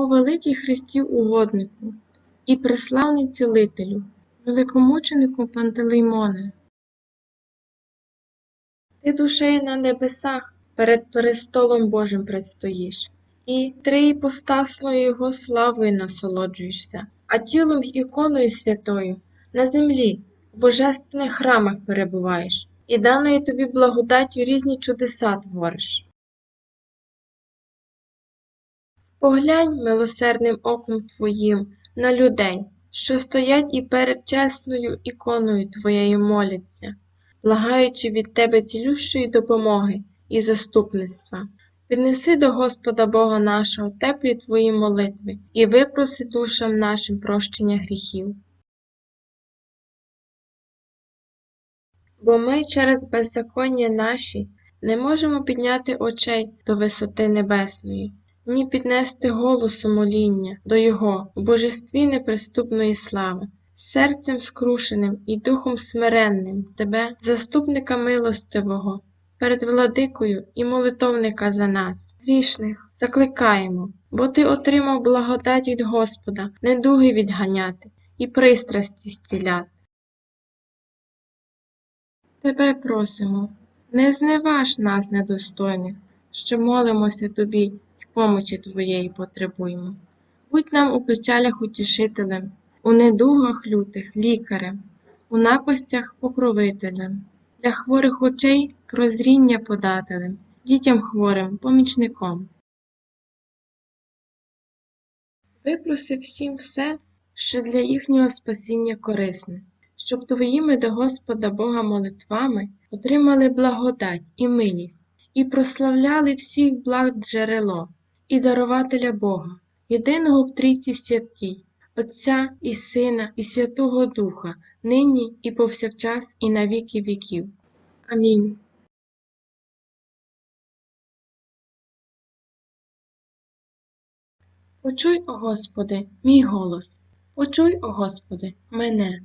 О великий Христів угоднику і преславний цілителю, великомученику Пантелеймоне. Ти душею на небесах перед престолом Божим предстоїш, і триіпостасною Його славою насолоджуєшся, а тілом й іконою святою на землі, в божественних храмах перебуваєш, і даною тобі благодаттю різні чудеса твориш. Поглянь милосердним оком Твоїм на людей, що стоять і перед чесною іконою Твоєю моляться, благаючи від Тебе цілющої допомоги і заступництва. Піднеси до Господа Бога нашого теплі Твої молитви і випроси душам нашим прощення гріхів. Бо ми через беззаконня наші не можемо підняти очей до висоти небесної, ні піднести голосу моління до Його в божестві неприступної слави, серцем скрушеним і духом смиренним Тебе, заступника милостивого, перед владикою і молитовника за нас, грішних, закликаємо, бо Ти отримав благодать від Господа, недуги відганяти і пристрасті зціляти. Тебе просимо, не зневаж нас недостойних, що молимося Тобі помочі Твоєї потребуємо. Будь нам у печалях утішителем, у недугах лютих лікарем, у напастях покровителем, для хворих очей прозріння подателем, дітям хворим помічником. Випроси всім все, що для їхнього спасіння корисне, щоб твоїми до Господа Бога молитвами отримали благодать і милість, і прославляли всіх благ джерело, і дарователя Бога, єдиного в Трійці святій, Отця і Сина, і Святого Духа, нині і повсякчас, і на віки віків. Амінь. Почуй, о Господи, мій голос, почуй, о Господи, мене.